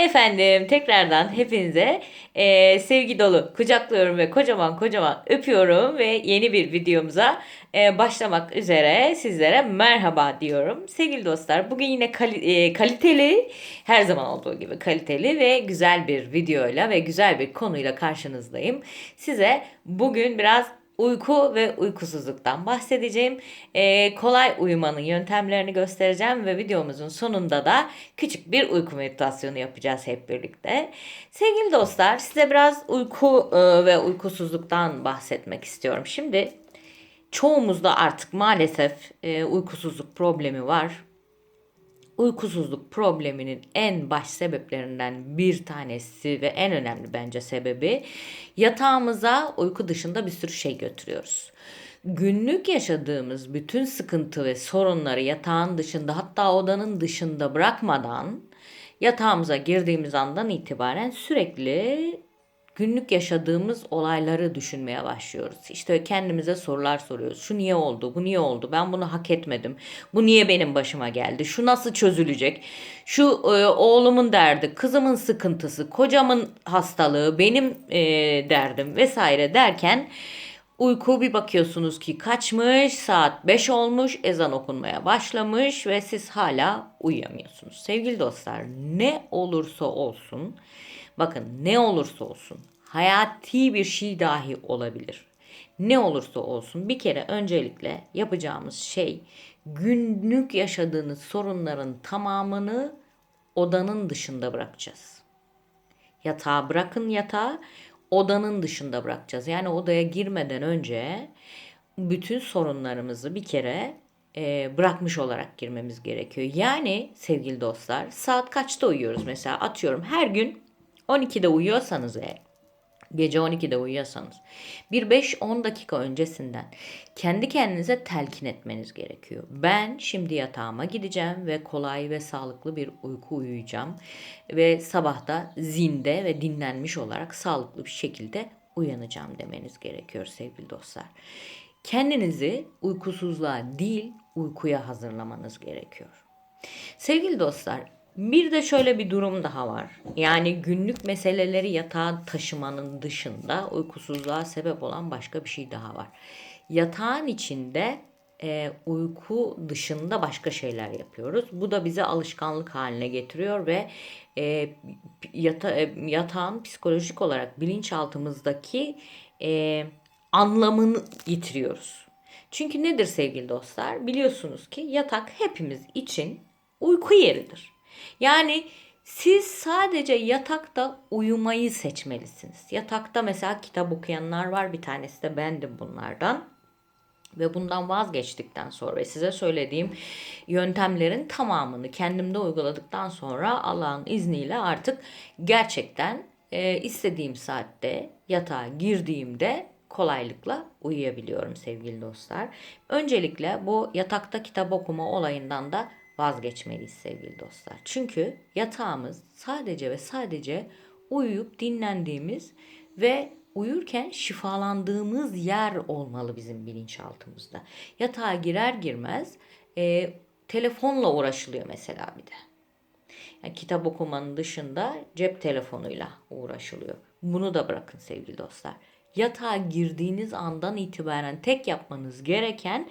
Efendim tekrardan hepinize eee, sevgi dolu kucaklıyorum ve kocaman kocaman öpüyorum ve yeni bir videomuza eee, başlamak üzere sizlere merhaba diyorum. Sevgili dostlar bugün yine kali- eee, kaliteli her zaman olduğu gibi kaliteli ve güzel bir videoyla ve güzel bir konuyla karşınızdayım. Size bugün biraz uyku ve uykusuzluktan bahsedeceğim. Ee, kolay uyumanın yöntemlerini göstereceğim ve videomuzun sonunda da küçük bir uyku meditasyonu yapacağız hep birlikte. Sevgili dostlar, size biraz uyku e, ve uykusuzluktan bahsetmek istiyorum. Şimdi çoğumuzda artık maalesef e, uykusuzluk problemi var uykusuzluk probleminin en baş sebeplerinden bir tanesi ve en önemli bence sebebi yatağımıza uyku dışında bir sürü şey götürüyoruz. Günlük yaşadığımız bütün sıkıntı ve sorunları yatağın dışında hatta odanın dışında bırakmadan yatağımıza girdiğimiz andan itibaren sürekli günlük yaşadığımız olayları düşünmeye başlıyoruz. İşte kendimize sorular soruyoruz. Şu niye oldu? Bu niye oldu? Ben bunu hak etmedim. Bu niye benim başıma geldi? Şu nasıl çözülecek? Şu e, oğlumun derdi, kızımın sıkıntısı, kocamın hastalığı, benim e, derdim vesaire derken Uyku bir bakıyorsunuz ki kaçmış, saat 5 olmuş, ezan okunmaya başlamış ve siz hala uyuyamıyorsunuz. Sevgili dostlar, ne olursa olsun, bakın ne olursa olsun, hayati bir şey dahi olabilir. Ne olursa olsun bir kere öncelikle yapacağımız şey günlük yaşadığınız sorunların tamamını odanın dışında bırakacağız. Yatağa bırakın yatağı odanın dışında bırakacağız. Yani odaya girmeden önce bütün sorunlarımızı bir kere e, bırakmış olarak girmemiz gerekiyor. Yani sevgili dostlar saat kaçta uyuyoruz mesela atıyorum her gün 12'de uyuyorsanız eğer gece 12'de uyuyorsanız bir 5-10 dakika öncesinden kendi kendinize telkin etmeniz gerekiyor. Ben şimdi yatağıma gideceğim ve kolay ve sağlıklı bir uyku uyuyacağım ve sabahta zinde ve dinlenmiş olarak sağlıklı bir şekilde uyanacağım demeniz gerekiyor sevgili dostlar. Kendinizi uykusuzluğa değil uykuya hazırlamanız gerekiyor. Sevgili dostlar, bir de şöyle bir durum daha var. Yani günlük meseleleri yatağa taşımanın dışında uykusuzluğa sebep olan başka bir şey daha var. Yatağın içinde e, uyku dışında başka şeyler yapıyoruz. Bu da bize alışkanlık haline getiriyor ve e, yata, e, yatağın psikolojik olarak bilinçaltımızdaki e, anlamını yitiriyoruz. Çünkü nedir sevgili dostlar? Biliyorsunuz ki yatak hepimiz için uyku yeridir. Yani siz sadece yatakta uyumayı seçmelisiniz. Yatakta mesela kitap okuyanlar var. Bir tanesi de bendim bunlardan. Ve bundan vazgeçtikten sonra ve size söylediğim yöntemlerin tamamını kendimde uyguladıktan sonra Allah'ın izniyle artık gerçekten e, istediğim saatte yatağa girdiğimde kolaylıkla uyuyabiliyorum sevgili dostlar. Öncelikle bu yatakta kitap okuma olayından da vazgeçmeliyiz sevgili dostlar. Çünkü yatağımız sadece ve sadece uyuyup dinlendiğimiz ve uyurken şifalandığımız yer olmalı bizim bilinçaltımızda. Yatağa girer girmez e, telefonla uğraşılıyor mesela bir de. Yani kitap okumanın dışında cep telefonuyla uğraşılıyor. Bunu da bırakın sevgili dostlar. Yatağa girdiğiniz andan itibaren tek yapmanız gereken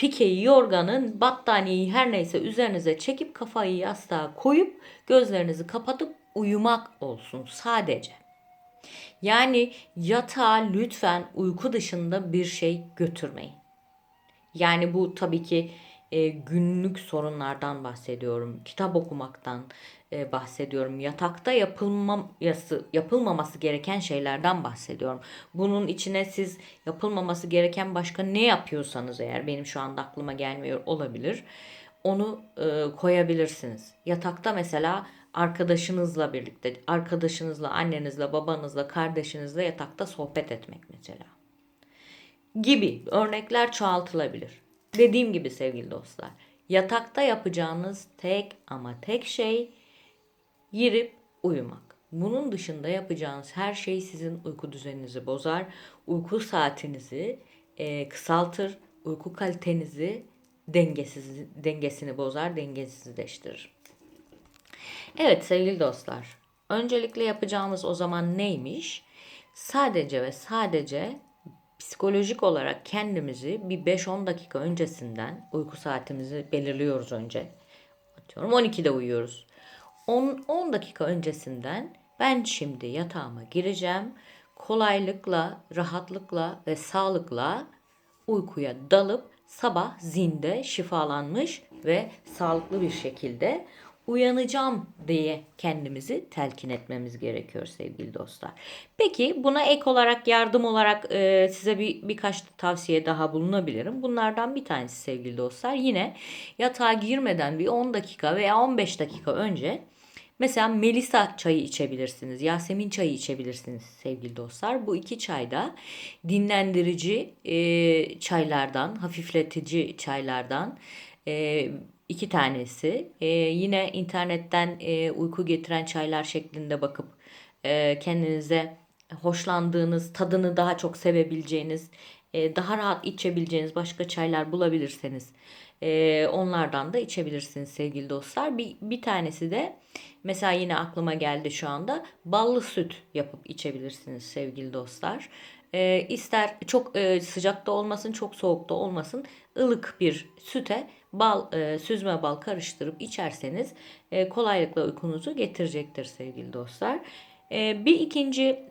pikeyi, yorganın, battaniyeyi her neyse üzerinize çekip kafayı yastığa koyup gözlerinizi kapatıp uyumak olsun sadece. Yani yatağa lütfen uyku dışında bir şey götürmeyin. Yani bu tabii ki e, günlük sorunlardan bahsediyorum. Kitap okumaktan e, bahsediyorum. Yatakta yapılmaması, yapılmaması gereken şeylerden bahsediyorum. Bunun içine siz yapılmaması gereken başka ne yapıyorsanız eğer benim şu anda aklıma gelmiyor olabilir. Onu e, koyabilirsiniz. Yatakta mesela arkadaşınızla birlikte, arkadaşınızla, annenizle, babanızla, kardeşinizle yatakta sohbet etmek mesela gibi örnekler çoğaltılabilir. Dediğim gibi sevgili dostlar, yatakta yapacağınız tek ama tek şey girip uyumak. Bunun dışında yapacağınız her şey sizin uyku düzeninizi bozar, uyku saatinizi e, kısaltır, uyku kalitenizi dengesiz dengesini bozar, dengesizleştirir. Evet sevgili dostlar, Öncelikle yapacağımız o zaman neymiş? Sadece ve sadece psikolojik olarak kendimizi bir 5-10 dakika öncesinden uyku saatimizi belirliyoruz önce. Atıyorum 12'de uyuyoruz. 10, 10 dakika öncesinden ben şimdi yatağıma gireceğim. Kolaylıkla, rahatlıkla ve sağlıkla uykuya dalıp sabah zinde şifalanmış ve sağlıklı bir şekilde uyanacağım diye kendimizi telkin etmemiz gerekiyor sevgili dostlar. Peki buna ek olarak yardım olarak e, size bir birkaç tavsiye daha bulunabilirim. Bunlardan bir tanesi sevgili dostlar yine yatağa girmeden bir 10 dakika veya 15 dakika önce Mesela Melisa çayı içebilirsiniz. Yasemin çayı içebilirsiniz sevgili dostlar. Bu iki çay da dinlendirici e, çaylardan, hafifletici çaylardan e, iki tanesi. E, yine internetten e, uyku getiren çaylar şeklinde bakıp e, kendinize hoşlandığınız, tadını daha çok sevebileceğiniz, e, daha rahat içebileceğiniz başka çaylar bulabilirseniz e, onlardan da içebilirsiniz sevgili dostlar. Bir, bir tanesi de mesela yine aklıma geldi şu anda ballı süt yapıp içebilirsiniz sevgili dostlar. E, ister çok e, sıcakta olmasın çok soğukta olmasın ılık bir süte bal e, süzme bal karıştırıp içerseniz e, kolaylıkla uykunuzu getirecektir sevgili dostlar. E, bir ikinci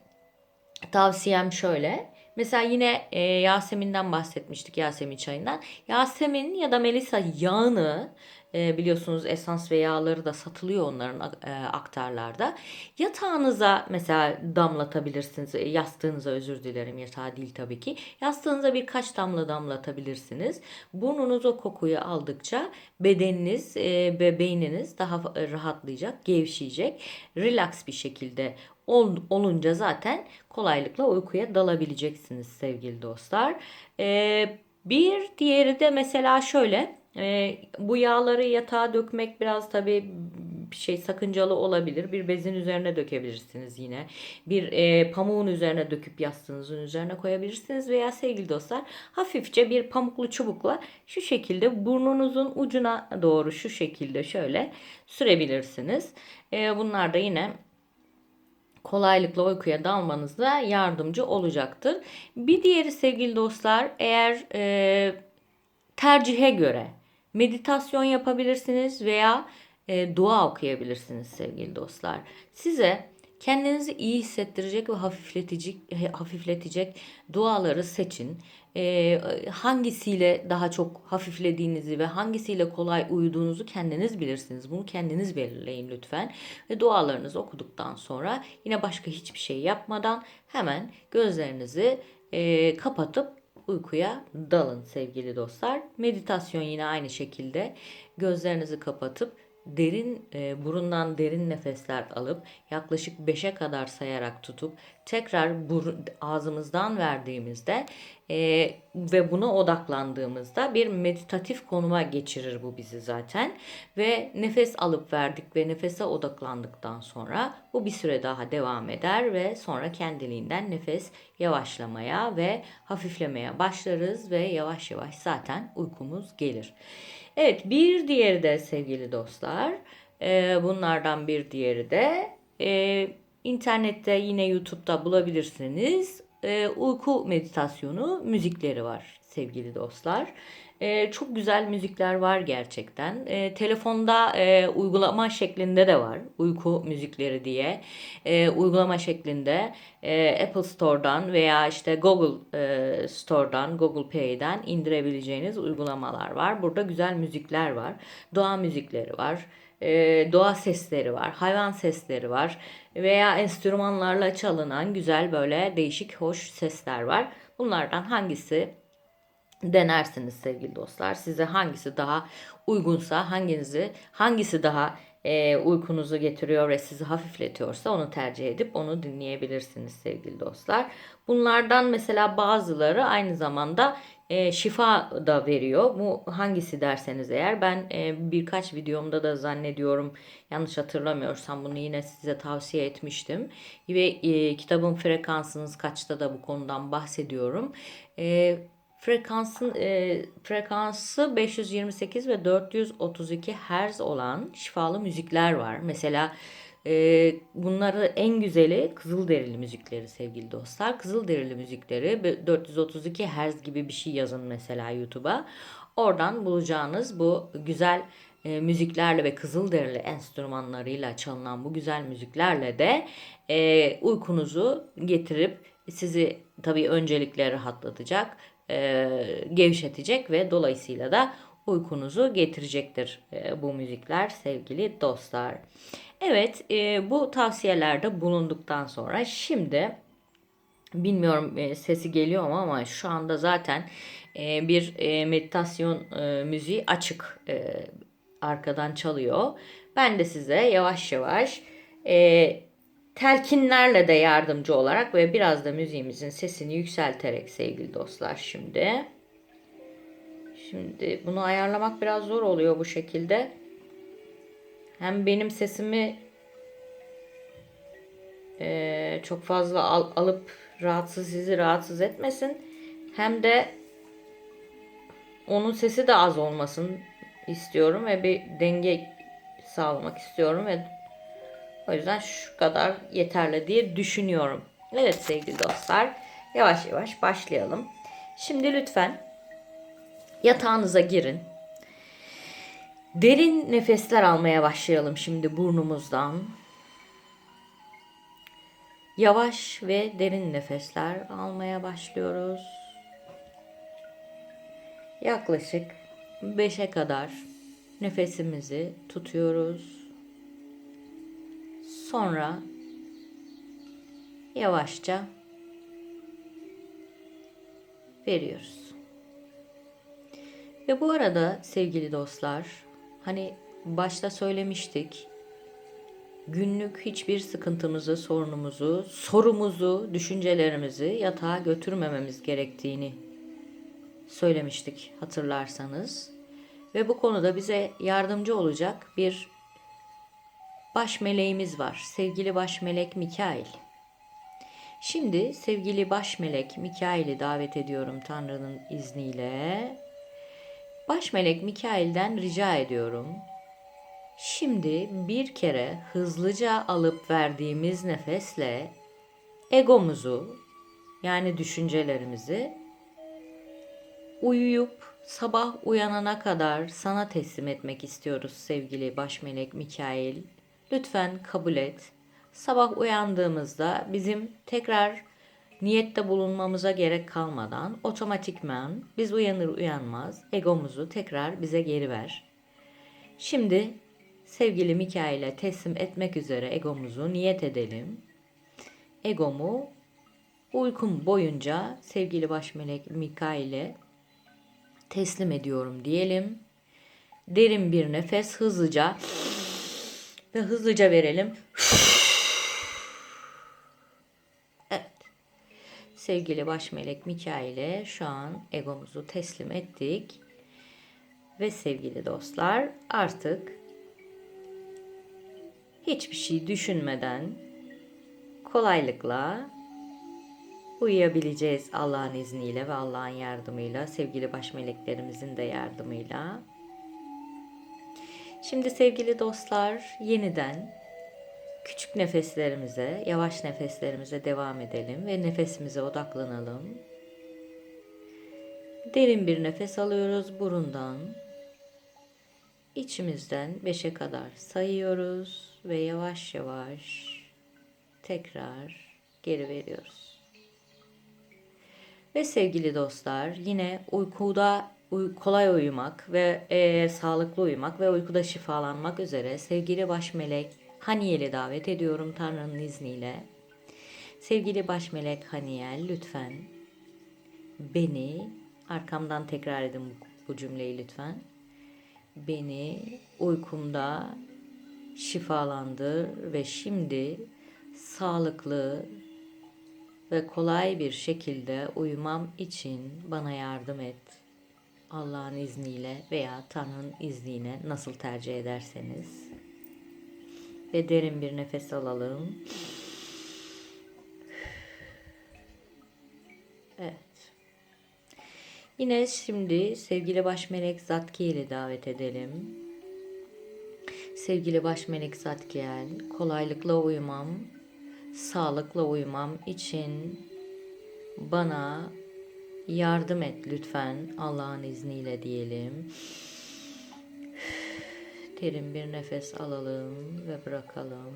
tavsiyem şöyle. Mesela yine e, Yasemin'den bahsetmiştik Yasemin çayından. Yasemin ya da Melisa yağını e, biliyorsunuz esans ve yağları da satılıyor onların e, aktarlarda. Yatağınıza mesela damlatabilirsiniz. E, yastığınıza özür dilerim yatağa değil tabii ki. Yastığınıza birkaç damla damlatabilirsiniz. Burnunuz o kokuyu aldıkça bedeniniz e, ve beyniniz daha rahatlayacak, gevşeyecek, relax bir şekilde ol, olunca zaten kolaylıkla uykuya dalabileceksiniz sevgili dostlar. Ee, bir diğeri de mesela şöyle e, bu yağları yatağa dökmek biraz tabii bir şey sakıncalı olabilir. Bir bezin üzerine dökebilirsiniz yine. Bir e, pamuğun üzerine döküp yastığınızın üzerine koyabilirsiniz veya sevgili dostlar hafifçe bir pamuklu çubukla şu şekilde burnunuzun ucuna doğru şu şekilde şöyle sürebilirsiniz. E, bunlar da yine kolaylıkla uykuya dalmanıza yardımcı olacaktır. Bir diğeri sevgili dostlar eğer e, tercihe göre meditasyon yapabilirsiniz veya e, dua okuyabilirsiniz sevgili dostlar. Size kendinizi iyi hissettirecek ve hafifletecek hafifletecek duaları seçin. Ee, hangisiyle daha çok hafiflediğinizi ve hangisiyle kolay uyuduğunuzu kendiniz bilirsiniz. Bunu kendiniz belirleyin lütfen. Ve dualarınızı okuduktan sonra yine başka hiçbir şey yapmadan hemen gözlerinizi e, kapatıp uykuya dalın sevgili dostlar. Meditasyon yine aynı şekilde gözlerinizi kapatıp derin e, burundan derin nefesler alıp yaklaşık 5'e kadar sayarak tutup tekrar bur, ağzımızdan verdiğimizde e, ve buna odaklandığımızda bir meditatif konuma geçirir bu bizi zaten ve nefes alıp verdik ve nefese odaklandıktan sonra bu bir süre daha devam eder ve sonra kendiliğinden nefes yavaşlamaya ve hafiflemeye başlarız ve yavaş yavaş zaten uykumuz gelir. Evet bir diğeri de sevgili dostlar e, bunlardan bir diğeri de e, internette yine YouTube'da bulabilirsiniz. E, uyku meditasyonu müzikleri var sevgili dostlar. E, çok güzel müzikler var gerçekten. E, telefonda e, uygulama şeklinde de var. Uyku müzikleri diye. E, uygulama şeklinde e, Apple Store'dan veya işte Google e, Store'dan, Google Play'den indirebileceğiniz uygulamalar var. Burada güzel müzikler var. Doğa müzikleri var. E, doğa sesleri var. Hayvan sesleri var. Veya enstrümanlarla çalınan güzel böyle değişik hoş sesler var. Bunlardan hangisi denersiniz sevgili dostlar. Size hangisi daha uygunsa, hanginizi hangisi daha e, uykunuzu getiriyor ve sizi hafifletiyorsa onu tercih edip onu dinleyebilirsiniz sevgili dostlar. Bunlardan mesela bazıları aynı zamanda e, şifa da veriyor. Bu hangisi derseniz eğer ben e, birkaç videomda da zannediyorum yanlış hatırlamıyorsam bunu yine size tavsiye etmiştim. Ve e, kitabın frekansınız kaçta da bu konudan bahsediyorum. E, Frekansın e, frekansı 528 ve 432 Hz olan şifalı müzikler var. Mesela Ee, bunları en güzeli Kızılderili müzikleri sevgili dostlar. Kızılderili müzikleri bir 432 Hz gibi bir şey yazın mesela YouTube'a. Oradan bulacağınız bu güzel e, müziklerle ve Kızılderili enstrümanlarıyla çalınan bu güzel müziklerle de e, uykunuzu getirip sizi tabii öncelikle rahatlatacak, e, gevşetecek ve dolayısıyla da uykunuzu getirecektir e, bu müzikler sevgili dostlar. Evet e, bu tavsiyelerde bulunduktan sonra şimdi bilmiyorum e, sesi geliyor mu ama şu anda zaten e, bir e, meditasyon e, müziği açık e, arkadan çalıyor. Ben de size yavaş yavaş e, telkinlerle de yardımcı olarak ve biraz da müziğimizin sesini yükselterek sevgili dostlar şimdi. Şimdi bunu ayarlamak biraz zor oluyor bu şekilde. Hem benim sesimi eee, çok fazla al- alıp rahatsız sizi rahatsız etmesin. Hem de onun sesi de az olmasın istiyorum ve bir denge sağlamak istiyorum ve o yüzden şu kadar yeterli diye düşünüyorum. Evet sevgili dostlar yavaş yavaş başlayalım. Şimdi lütfen yatağınıza girin. Derin nefesler almaya başlayalım şimdi burnumuzdan. Yavaş ve derin nefesler almaya başlıyoruz. Yaklaşık 5'e kadar nefesimizi tutuyoruz. Sonra yavaşça veriyoruz. Ve bu arada sevgili dostlar, hani başta söylemiştik. Günlük hiçbir sıkıntımızı, sorunumuzu, sorumuzu, düşüncelerimizi yatağa götürmememiz gerektiğini söylemiştik hatırlarsanız. Ve bu konuda bize yardımcı olacak bir baş meleğimiz var. Sevgili baş melek Mikail. Şimdi sevgili baş melek Mikail'i davet ediyorum Tanrı'nın izniyle. Baş melek Mikail'den rica ediyorum. Şimdi bir kere hızlıca alıp verdiğimiz nefesle egomuzu yani düşüncelerimizi uyuyup sabah uyanana kadar sana teslim etmek istiyoruz sevgili baş melek Mikail. Lütfen kabul et. Sabah uyandığımızda bizim tekrar niyette bulunmamıza gerek kalmadan otomatikman biz uyanır uyanmaz egomuzu tekrar bize geri ver. Şimdi sevgili Mikail'e teslim etmek üzere egomuzu niyet edelim. Egomu uykum boyunca sevgili baş melek Mikail'e teslim ediyorum diyelim. Derin bir nefes hızlıca ve hızlıca verelim. Evet. Sevgili baş melek Mikail'e şu an egomuzu teslim ettik. Ve sevgili dostlar artık hiçbir şey düşünmeden kolaylıkla uyuyabileceğiz Allah'ın izniyle ve Allah'ın yardımıyla, sevgili baş meleklerimizin de yardımıyla. Şimdi sevgili dostlar yeniden küçük nefeslerimize, yavaş nefeslerimize devam edelim ve nefesimize odaklanalım. Derin bir nefes alıyoruz burundan. İçimizden 5'e kadar sayıyoruz ve yavaş yavaş tekrar geri veriyoruz. Ve sevgili dostlar yine uykuda uy- kolay uyumak ve e, sağlıklı uyumak ve uykuda şifalanmak üzere sevgili baş melek Haniyel'i davet ediyorum Tanrı'nın izniyle. Sevgili baş melek Haniyel lütfen beni arkamdan tekrar edin bu, bu cümleyi lütfen. Beni uykumda şifalandır ve şimdi sağlıklı ve kolay bir şekilde uyumam için bana yardım et. Allah'ın izniyle veya Tanrı'nın izniyle nasıl tercih ederseniz. Ve derin bir nefes alalım. Evet. Yine şimdi sevgili baş melek Zatki ile davet edelim. Sevgili baş melek Zatkiel, kolaylıkla uyumam, sağlıkla uyumam için bana yardım et lütfen Allah'ın izniyle diyelim. Derin bir nefes alalım ve bırakalım.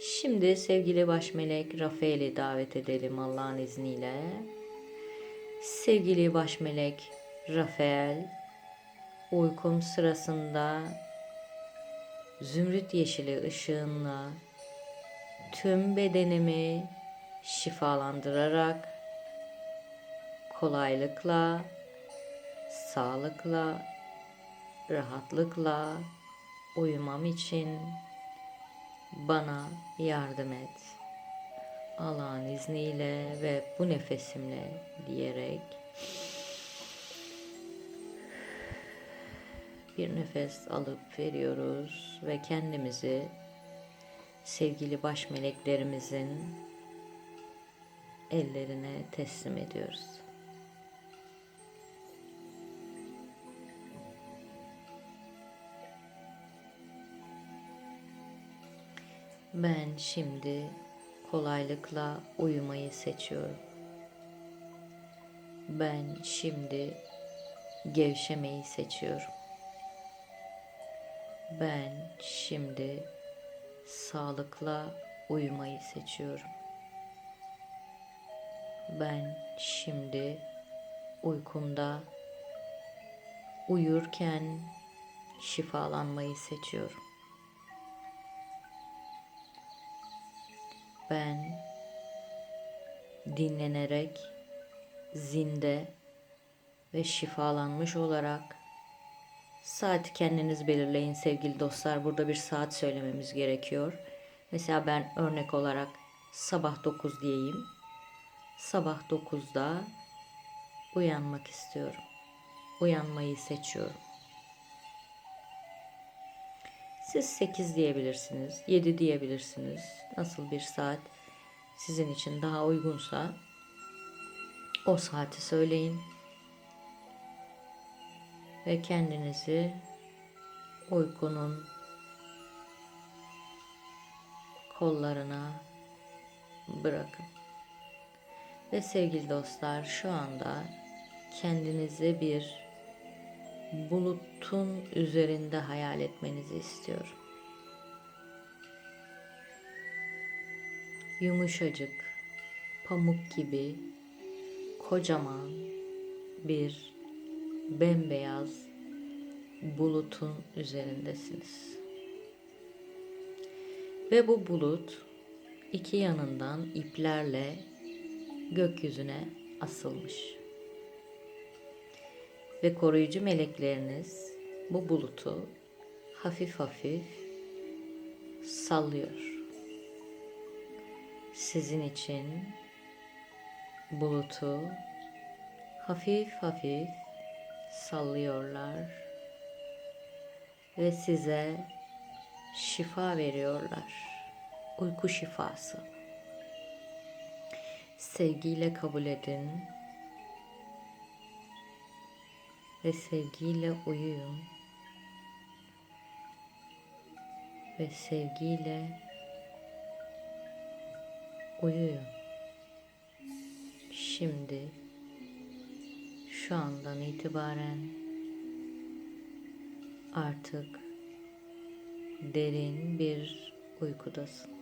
Şimdi sevgili baş melek Rafael'i davet edelim Allah'ın izniyle. Sevgili baş melek Rafael, uykum sırasında zümrüt yeşili ışığınla tüm bedenimi şifalandırarak kolaylıkla, sağlıkla, rahatlıkla uyumam için bana yardım et. Allah'ın izniyle ve bu nefesimle diyerek bir nefes alıp veriyoruz ve kendimizi sevgili baş meleklerimizin ellerine teslim ediyoruz. Ben şimdi kolaylıkla uyumayı seçiyorum. Ben şimdi gevşemeyi seçiyorum. Ben şimdi sağlıkla uyumayı seçiyorum. Ben şimdi uykumda uyurken şifalanmayı seçiyorum. Ben dinlenerek zinde ve şifalanmış olarak saati kendiniz belirleyin sevgili dostlar. Burada bir saat söylememiz gerekiyor. Mesela ben örnek olarak sabah 9 diyeyim. Sabah 9'da uyanmak istiyorum. Uyanmayı seçiyorum. Siz 8 diyebilirsiniz, 7 diyebilirsiniz. Nasıl bir saat sizin için daha uygunsa o saati söyleyin. Ve kendinizi uykunun kollarına bırakın. Ve sevgili dostlar şu anda kendinizi bir bulutun üzerinde hayal etmenizi istiyorum. Yumuşacık, pamuk gibi kocaman bir bembeyaz bulutun üzerindesiniz. Ve bu bulut iki yanından iplerle gökyüzüne asılmış ve koruyucu melekleriniz bu bulutu hafif hafif sallıyor. Sizin için bulutu hafif hafif sallıyorlar ve size şifa veriyorlar. Uyku şifası. Sevgiyle kabul edin ve sevgiyle uyuyun. Ve sevgiyle uyuyun. Şimdi şu andan itibaren artık derin bir uykudasın.